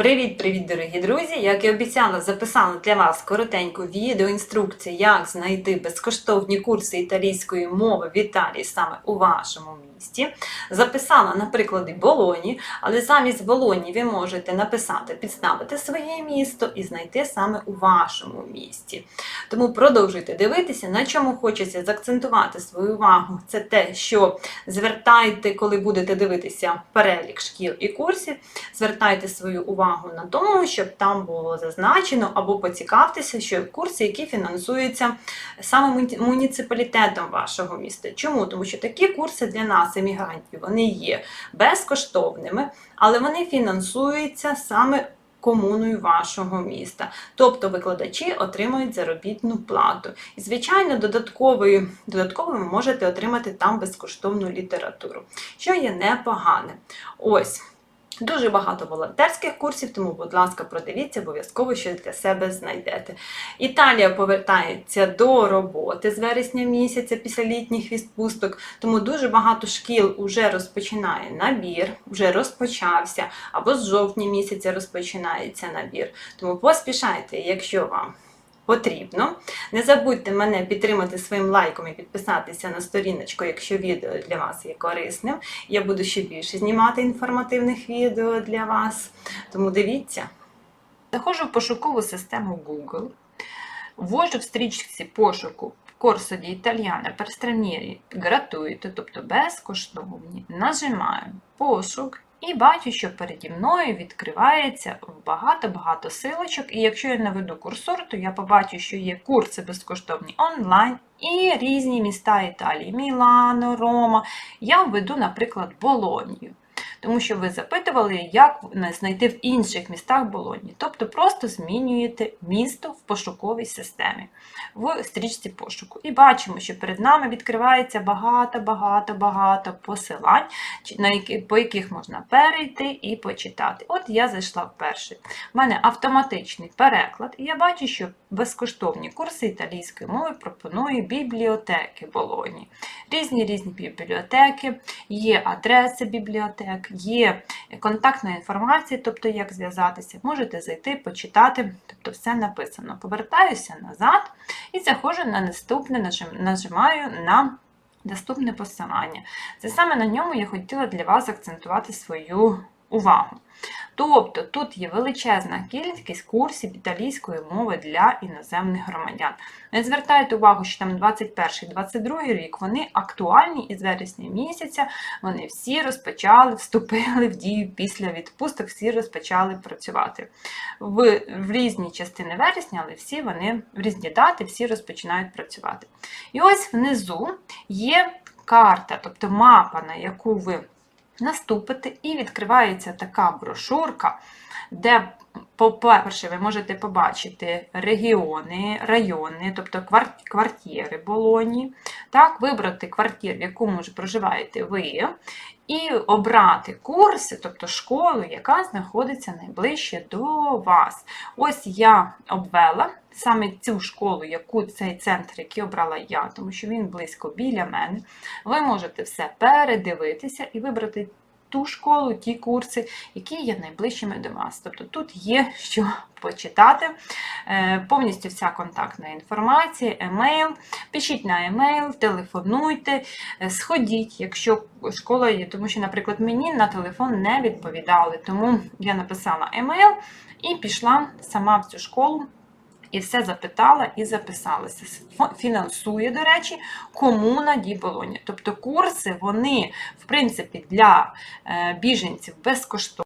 Привіт-привіт, дорогі друзі! Як і обіцяла, записала для вас коротеньку відеоінструкцію, як знайти безкоштовні курси італійської мови в Італії саме у вашому місті. Записала на прикладі Болоні, але замість Болоні ви можете написати, підставити своє місто і знайти саме у вашому місті. Тому продовжуйте дивитися, на чому хочеться заакцентувати свою увагу. Це те, що звертайте, коли будете дивитися перелік шкіл і курсів, звертайте свою увагу на тому, щоб там було зазначено або поцікавтеся, що курси, які фінансуються саме муніципалітетом вашого міста. Чому? Тому що такі курси для нас, емігрантів, вони є безкоштовними, але вони фінансуються саме комуною вашого міста. Тобто викладачі отримують заробітну плату. І, звичайно, додатковою, додатково ви можете отримати там безкоштовну літературу, що є непогане. Ось. Дуже багато волонтерських курсів, тому, будь ласка, продивіться, обов'язково щось для себе знайдете. Італія повертається до роботи з вересня місяця після літніх відпусток, тому дуже багато шкіл вже розпочинає набір, вже розпочався, або з жовтня місяця розпочинається набір. Тому поспішайте, якщо вам потрібно. Не забудьте мене підтримати своїм лайком і підписатися на сторіночку, якщо відео для вас є корисним. Я буду ще більше знімати інформативних відео для вас. Тому дивіться. Заходжу в пошукову систему Google, ввожу в стрічці пошуку di Italiana per stranieri gratuito, тобто безкоштовні. Нажимаю пошук і бачу, що переді мною відкривається багато-багато силочок. І якщо я наведу курсор, то я побачу, що є курси безкоштовні онлайн і різні міста Італії Мілано, Рома. Я введу, наприклад, Болонію. Тому що ви запитували, як знайти в інших містах Болоні. Тобто просто змінюєте місто в пошуковій системі в стрічці пошуку. І бачимо, що перед нами відкривається багато-багато-багато посилань, по яких можна перейти і почитати. От я зайшла в. У мене автоматичний переклад, і я бачу, що безкоштовні курси італійської мови пропонує бібліотеки Болоні. Різні різні бібліотеки, є адреси бібліотек, є контактна інформація, тобто як зв'язатися. Можете зайти, почитати, тобто все написано. Повертаюся назад і заходжу на наступне, нажимаю на наступне посилання. Це саме на ньому я хотіла для вас акцентувати свою увагу. Тобто тут є величезна кількість курсів італійської мови для іноземних громадян. Не звертайте увагу, що там 21-22 рік вони актуальні і з вересня місяця вони всі розпочали, вступили в дію після відпусток, всі розпочали працювати. В, в різні частини вересня, але всі вони в різні дати всі розпочинають працювати. І ось внизу є карта, тобто мапа, на яку ви наступите, і відкривається така брошурка, де, по-перше, ви можете побачити регіони, райони, тобто квартири Болоні, так, вибрати квартир, в якому ж проживаєте ви, і обрати курси, тобто школу, яка знаходиться найближче до вас. Ось я обвела саме цю школу, яку цей центр, який обрала я, тому що він близько біля мене. Ви можете все передивитися і вибрати ту школу, ті курси, які є найближчими до вас. Тобто тут є що почитати, Е, повністю вся контактна інформація, емейл. Пишіть на емейл, телефонуйте, е, сходіть, якщо школа є, тому що, наприклад, мені на телефон не відповідали, тому я написала емейл і пішла сама в цю школу. І все запитала і записалася. Фінансує, до речі, комуна Ді Болоні. Тобто курси, вони, в принципі, для е, біженців безкоштовні.